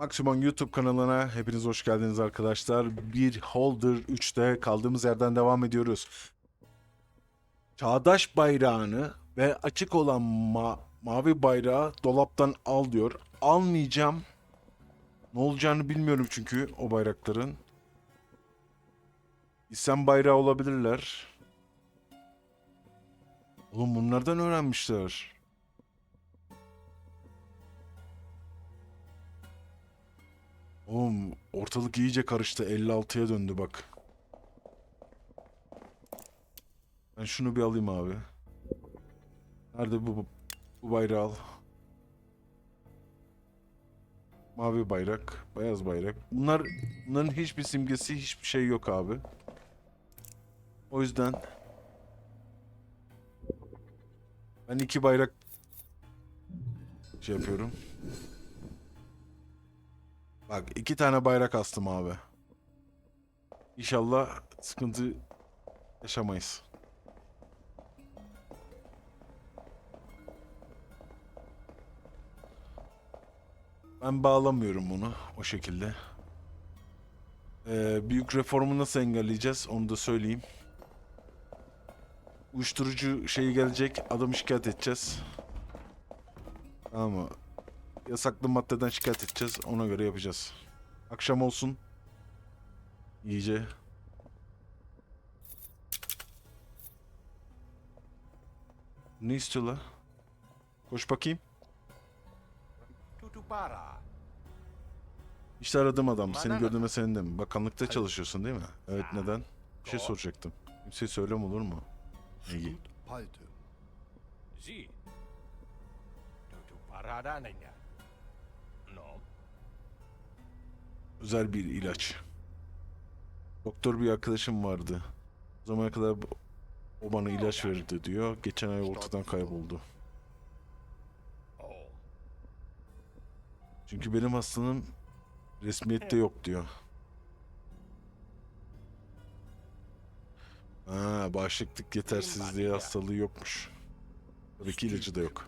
Maksimum YouTube kanalına hepiniz hoş geldiniz arkadaşlar. Bir Holder 3'te kaldığımız yerden devam ediyoruz. Çağdaş bayrağını ve açık olan ma- mavi bayrağı dolaptan al diyor. Almayacağım. Ne olacağını bilmiyorum çünkü o bayrakların. İslam bayrağı olabilirler. Oğlum bunlardan öğrenmişler. Oğlum ortalık iyice karıştı. 56'ya döndü bak. Ben şunu bir alayım abi. Nerede bu, bu, bayrağı al. Mavi bayrak, beyaz bayrak. Bunlar bunların hiçbir simgesi, hiçbir şey yok abi. O yüzden ben iki bayrak şey yapıyorum. Bak iki tane bayrak astım abi. İnşallah sıkıntı yaşamayız. Ben bağlamıyorum bunu o şekilde. Ee, büyük reformu nasıl engelleyeceğiz onu da söyleyeyim. Uyuşturucu şeyi gelecek adamı şikayet edeceğiz. Tamam mı? Yasaklı maddeden şikayet edeceğiz. Ona göre yapacağız. Akşam olsun. İyice. Ne istiyorlar? Koş bakayım. İşte aradım adam. Seni gördüğüme sevindim. Bakanlıkta Hayır. çalışıyorsun değil mi? Evet neden? Bir şey soracaktım. Kimseye söylem olur mu? İyi. Özel bir ilaç. Doktor bir arkadaşım vardı. O zamana kadar o bana ilaç verirdi diyor. Geçen ay ortadan kayboldu. Çünkü benim hastalığım resmiyette yok diyor. Ha, bağışıklık yetersizliği hastalığı yokmuş. Tabii ki ilacı da yok.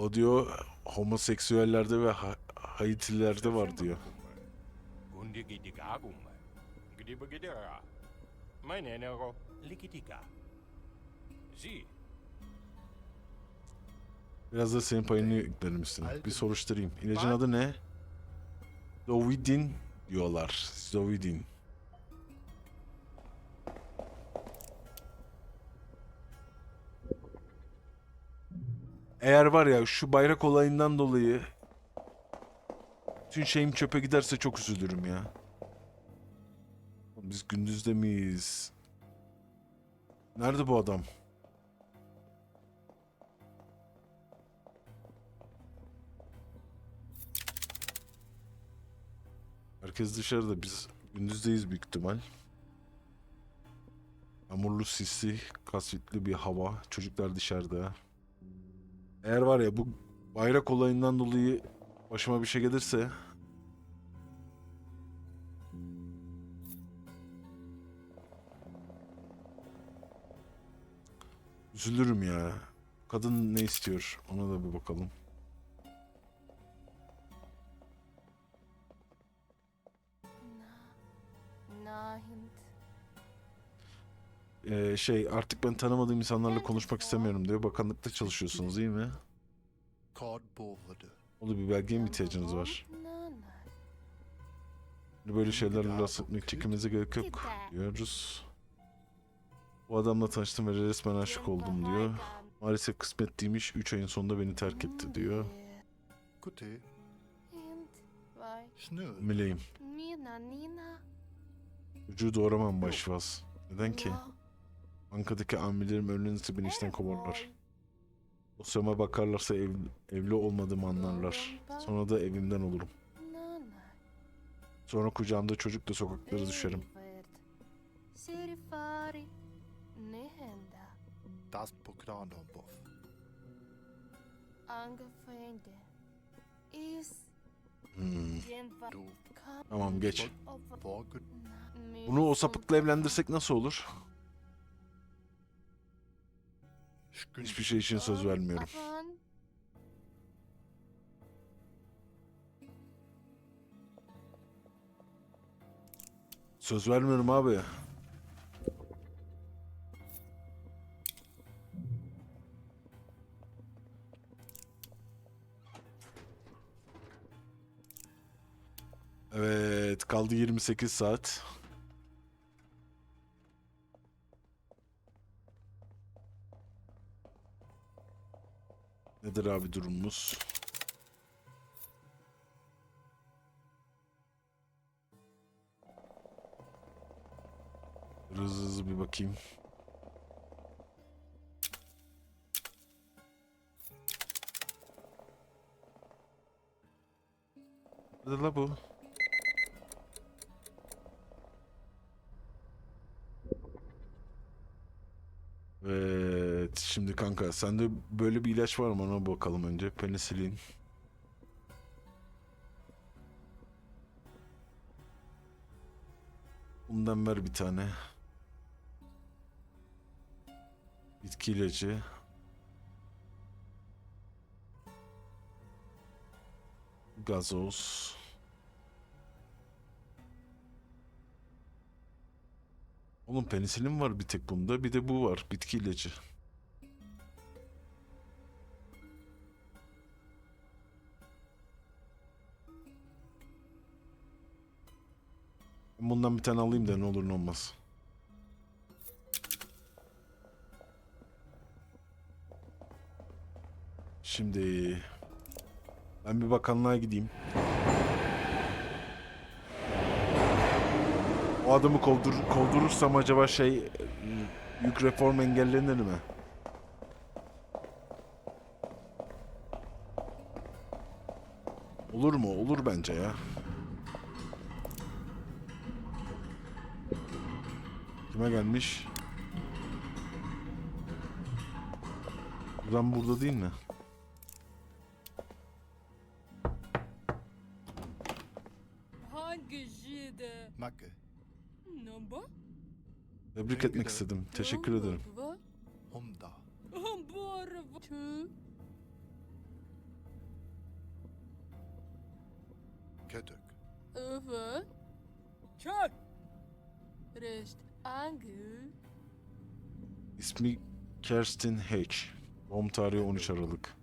O diyor homoseksüellerde ve ha Haitililerde var diyor. Biraz da senin payını yüklerim üstüne. Bir soruşturayım. İlacın adı ne? Zovidin diyorlar. Zovidin. Eğer var ya şu bayrak olayından dolayı bütün şeyim çöpe giderse çok üzülürüm ya. Biz gündüzde miyiz? Nerede bu adam? Herkes dışarıda. Biz gündüzdeyiz büyük ihtimal. Yağmurlu, sisli, kasvetli bir hava. Çocuklar dışarıda. Eğer var ya bu bayrak olayından dolayı başıma bir şey gelirse üzülürüm ya. Kadın ne istiyor? Ona da bir bakalım. Nahint. Ee, şey artık ben tanımadığım insanlarla konuşmak istemiyorum diyor. Bakanlıkta çalışıyorsunuz değil mi? Oldu bir belgeye mi ihtiyacınız var? Böyle şeylerle etmek çekimize gerek yok diyoruz. Bu adamla tanıştım ve resmen aşık oldum diyor. Maalesef kısmet değilmiş. 3 ayın sonunda beni terk etti diyor. Mileyim. Çocuğu doğuramam başvaz. Neden ki? Bankadaki amirlerim beni işten kovarlar. Dosyama bakarlarsa ev, evli olmadığımı anlarlar. Sonra da evimden olurum. Sonra kucağımda çocukla sokaklara düşerim. Das. Is. Hmm, tamam geç. Bunu o sapıkla evlendirsek nasıl olur? Skyndt Hiçbir şey için söz vermiyorum. Söz vermiyorum abi. Evet, kaldı 28 saat. Nedir abi durumumuz? Hızlı hızlı bir bakayım. Nerede la bu? Evet, şimdi kanka sende böyle bir ilaç var mı ona bakalım önce. Penisilin. Bundan ver bir tane. Bitki ilacı. Gazoz. Oğlum penisilin var bir tek bunda. Bir de bu var. Bitki ilacı. Bundan bir tane alayım da ne olur ne olmaz. Şimdi ben bir bakanlığa gideyim. O adamı kovdur kovdurursam acaba şey yük reform engellenir mi? Olur mu? Olur bence ya. Kime gelmiş? Buradan burada değil mi? Hangi jide? Macke. Number? Tebrik etmek istedim. Teşekkür ederim. İsmi Kerstin Hatch. Doğum tarihi 13 Aralık.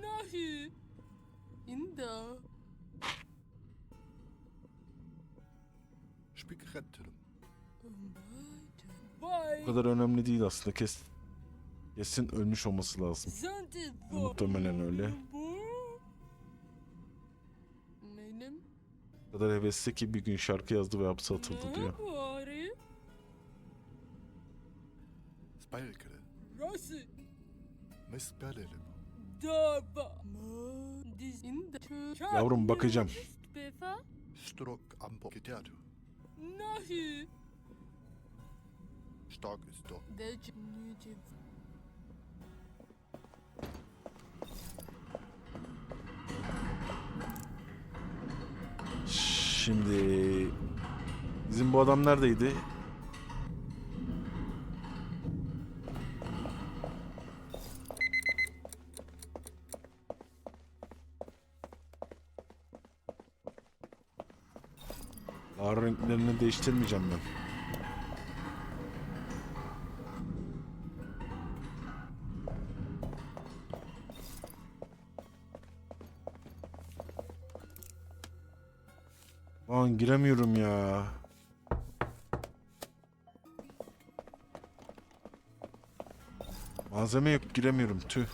Nahi. Inda. Bu kadar önemli değil aslında. Kes, kesin ölmüş olması lazım. Muhtemelen öyle. Kadar hevesli ki bir gün şarkı yazdı ve hapse atıldı diyor. Bari? Spejlkere. Rasi. Mispellerim. Dava. Ma. Diz. Inda. Kör. Yavrum bakacağım. Strok ambo. Giterdu. Nahi. Stark ist dort. Şimdi bizim bu adam neredeydi? Ağır renklerini değiştirmeyeceğim ben. Lan giremiyorum ya. Malzeme yok giremiyorum tüh.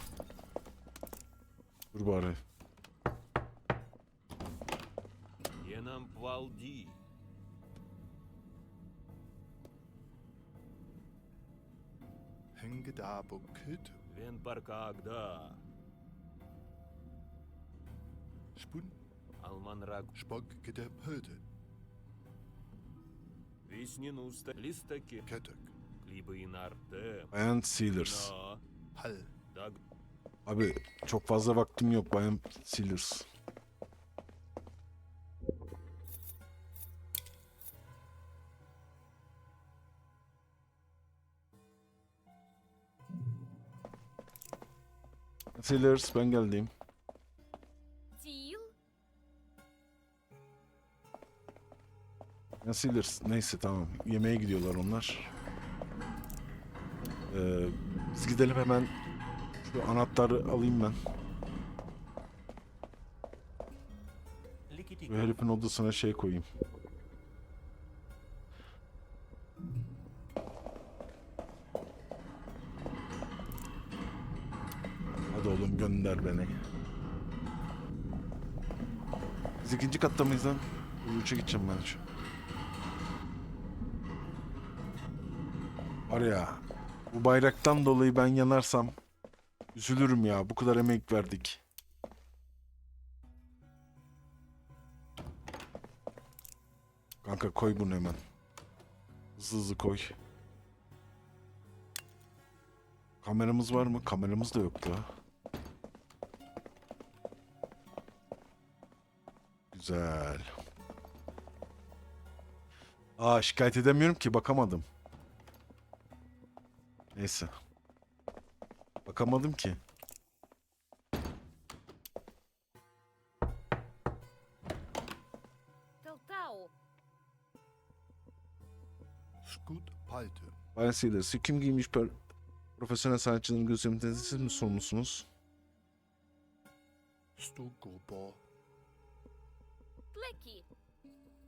Dur bari. Spun Alman rag. Шпак кедеп хеде. Віснін уста лістаки. Кетек. Кліби инар те. And Sealers. Hal. Dag. Abi çok fazla vaktim yok Bayan Sealers. Sealers ben geldim. Ya Sailors neyse tamam. Yemeğe gidiyorlar onlar. Ee, biz gidelim hemen. Şu anahtarı alayım ben. Ve herifin odasına şey koyayım. Hadi oğlum gönder beni. Biz ikinci katta mıyız lan? Üçe gideceğim ben şu. Var ya. Bu bayraktan dolayı ben yanarsam üzülürüm ya. Bu kadar emek verdik. Kanka koy bunu hemen. Hızlı hızlı koy. Kameramız var mı? Kameramız da yok da. Güzel. Aa şikayet edemiyorum ki bakamadım. Neyse. Bakamadım ki. Skut Paltö. Bayan Sealers, kim giymiş per profesyonel sanatçının gözleminde siz mi sorumlusunuz? Stugobo. Bleki.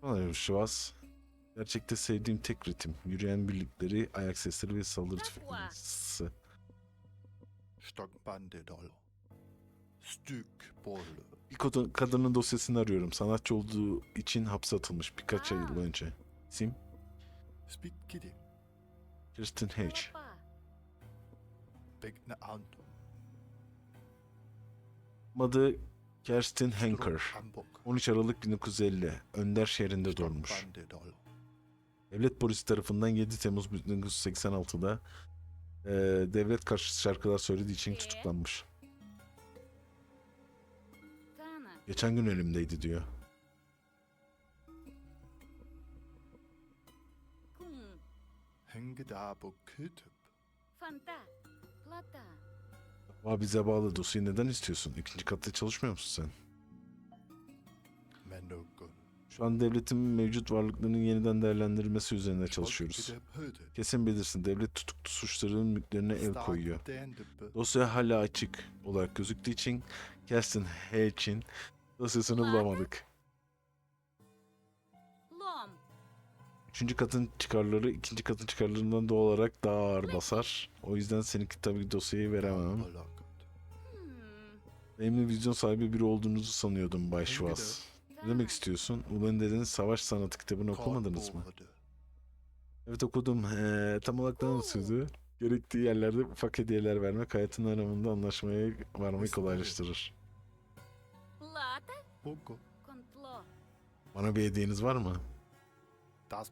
Ne olmuş Şivas? Gerçekte sevdiğim tek ritim. Yürüyen birlikleri, ayak sesleri ve saldırı tüfekleri. Stockbandedol. Stük borlu. Bir kadın, kadının dosyasını arıyorum. Sanatçı olduğu için hapse atılmış birkaç ay yıl önce. Sim? Spitkidi. Kirsten Hedge. Begne Anton. Adı Kerstin Henker. 13 Aralık 1950. Önder şehrinde doğmuş. Devlet polisi tarafından 7 Temmuz 1986'da e, devlet karşıtı şarkılar söylediği için tutuklanmış. Geçen gün elimdeydi diyor. Ama bize bağlı dosyayı neden istiyorsun? İkinci katta çalışmıyor musun sen? Şu an devletin mevcut varlıklarının yeniden değerlendirilmesi üzerine çalışıyoruz. Kesin bilirsin devlet tutuklu suçların mülklerine el koyuyor. Dosya hala açık olarak gözüktüğü için Kerstin Hatch'in dosyasını bulamadık. Üçüncü katın çıkarları ikinci katın çıkarlarından doğal olarak daha ağır basar. O yüzden seninki tabii dosyayı veremem. Benimle vizyon sahibi biri olduğunuzu sanıyordum Bay Schwartz. Ne demek istiyorsun? Ulan dediniz savaş sanatı kitabını okumadınız mı? Evet okudum. Ee, tam olarak ne anlatıyordu? Gerektiği yerlerde ufak hediyeler vermek hayatın aramında anlaşmaya varmayı kolaylaştırır. Bana bir hediyeniz var mı? Das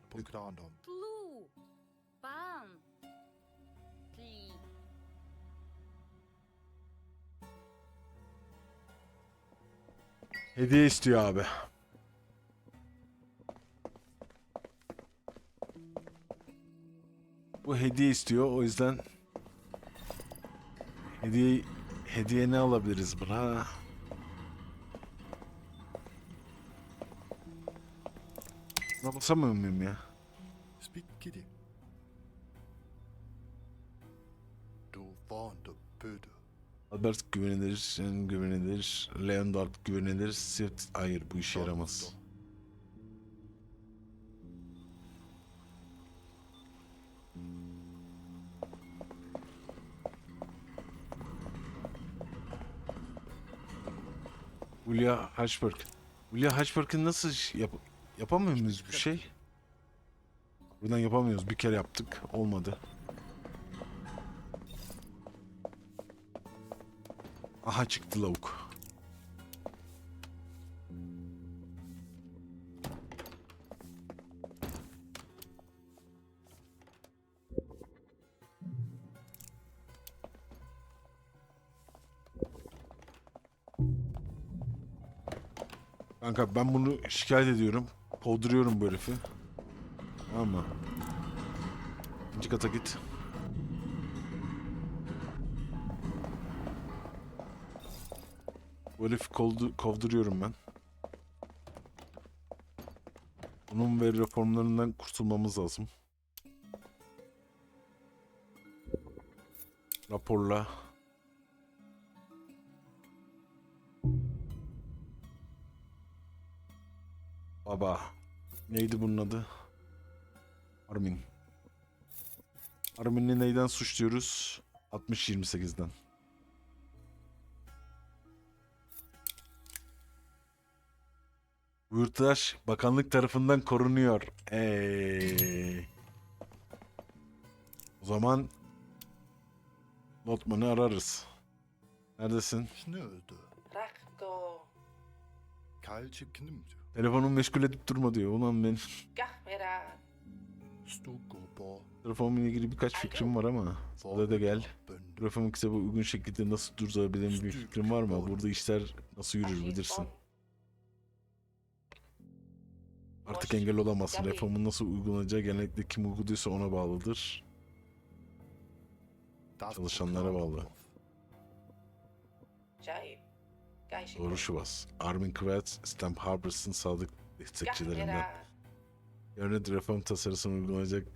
Hediye istiyor abi. Bu hediye istiyor. O yüzden hediye hediye ne alabiliriz buna? Buna basamıyor muyum ya? Spit Kitty. Albert güvenilir, Shen güvenilir, Leonard güvenilir, Sift hayır bu işe yaramaz. Julia Hatchberg. Julia Hatchberg'in nasıl yap yapamıyor muyuz bir şey? Buradan yapamıyoruz. Bir kere yaptık. Olmadı. Aha çıktı lavuk. Kanka ben bunu şikayet ediyorum. Kovduruyorum bu herifi. Mı? İkinci kata git. Bu herifi kovdu- kovduruyorum ben. Bunun ve reformlarından kurtulmamız lazım. Raporla. Baba. Neydi bunun adı? Armin. Armin'i neyden suçluyoruz? 60-28'den. Bu yurttaş bakanlık tarafından korunuyor. Ey. O zaman Lotman'ı ararız. Neredesin? Snøde. Rakko, Kejlchip knimdu. Telefonum meşgul edip durma diyor. Ulan ben Gahmera, Stugobor. telefonumla ilgili birkaç fikrim var ama Burada da gel. Grafamın kitabı uygun şekilde nasıl durdurabileceğim bir fikrim var mı? Burada işler nasıl yürür bilirsin. Artık engel olamazsın. Reformun nasıl uygulanacağı genellikle kim uyguluyorsa ona bağlıdır. Çalışanlara bağlı. Doğru Şubas. Armin Kvetz, Stamp Harbors'ın sadık destekçilerinden. Yarın reform tasarısını uygulanacak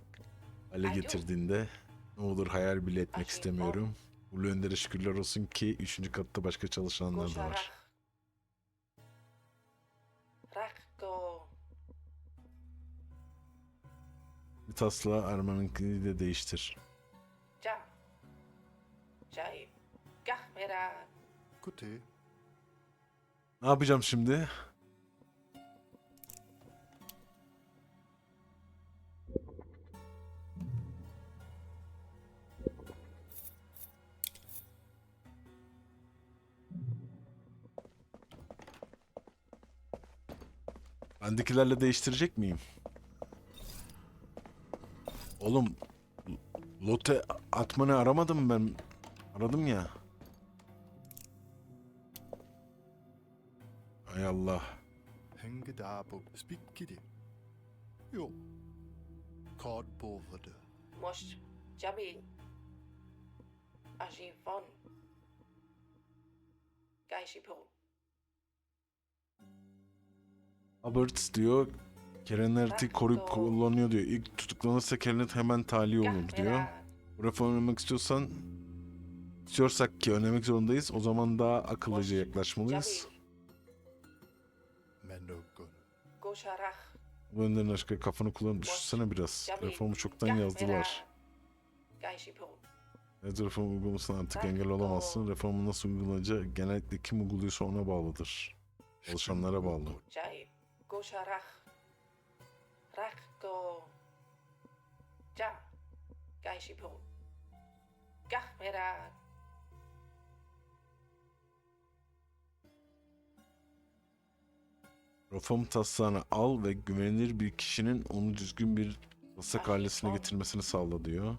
hale getirdiğinde ne olur hayal bile etmek istemiyorum. Ulu Önder'e şükürler olsun ki 3. katta başka çalışanlar da var. Bir taslağı Arman'ınkini de değiştir. Ja, Jai, Gahmera, Goddag. Ne yapacağım şimdi? Bendekilerle değiştirecek miyim? Oğlum Lotte atmanı aramadım ben. Aradım ya. Hay Allah. Hænge der på spikkidi. Jo. Kort boverde. Mosh, Jabi, Ajivon, Gaishi Po, Roberts diyor Kerenet'i koruyup kullanıyor diyor. İlk tutuklanırsa Kerenet hemen tahliye olur diyor. Bu reformu önlemek istiyorsan istiyorsak ki önlemek zorundayız. O zaman daha akıllıca yaklaşmalıyız. Bu önlerin aşkı kafanı kullanıp düşünsene biraz. Reformu çoktan yazdılar. Evet reform uygulamasına artık engel olamazsın. Reformun nasıl uygulanacağı genellikle kim uyguluyorsa ona bağlıdır. Çalışanlara bağlı. Gosharach, Rakko, Ja, Gaishi Po, Gahmera, Reform taslağını al ve güvenilir bir kişinin onu düzgün bir taslak haline getirmesini sağla diyor.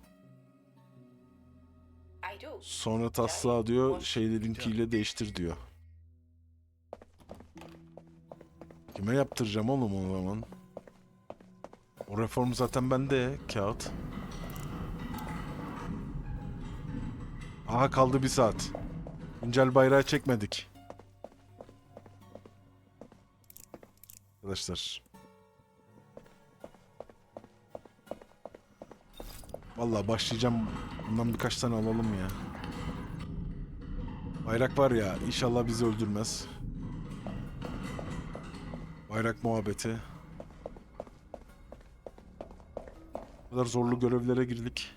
Sonra taslağı diyor şeylerinkiyle değiştir diyor. Kime yaptıracağım oğlum o zaman? O reform zaten bende kağıt. Aha kaldı bir saat. Güncel bayrağı çekmedik. Arkadaşlar. Vallahi başlayacağım. Bundan birkaç tane alalım ya. Bayrak var ya inşallah bizi öldürmez. Bayrak muhabbeti. Kadar zorlu görevlere girdik.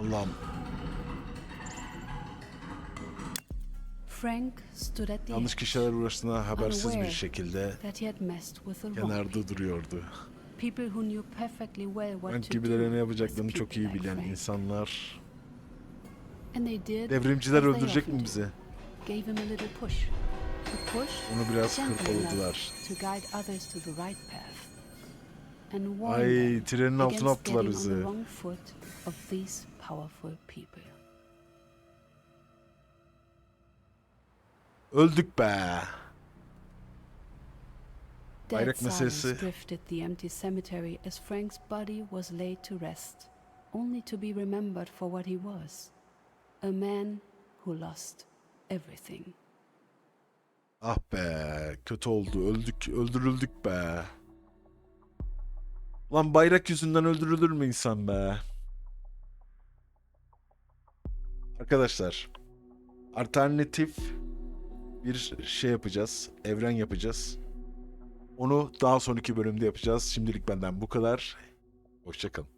Allah'ım. Frank stood at the Yanlış kişiler uğraştığına habersiz bir şekilde kenarda duruyordu. To gibilere ne yapacaklarını çok iyi bilen insanlar. Devrimciler öldürecek mi bizi? Gave him a little push. A push Onu biraz hırpaladılar. to guide others to the right path. And Ay trenin altına attılar getting on the bizi. wrong foot of these powerful people. Öldük be. Dead Bayrak meselesi drifted the empty cemetery as Frank's body was laid to rest, only to be remembered for what he was a man who lost everything. Ah be kötü oldu öldük öldürüldük be. Lan bayrak yüzünden öldürülür mü insan be? Arkadaşlar alternatif bir şey yapacağız. Evren yapacağız. Onu daha sonraki bölümde yapacağız. Şimdilik benden bu kadar. Hoşçakalın.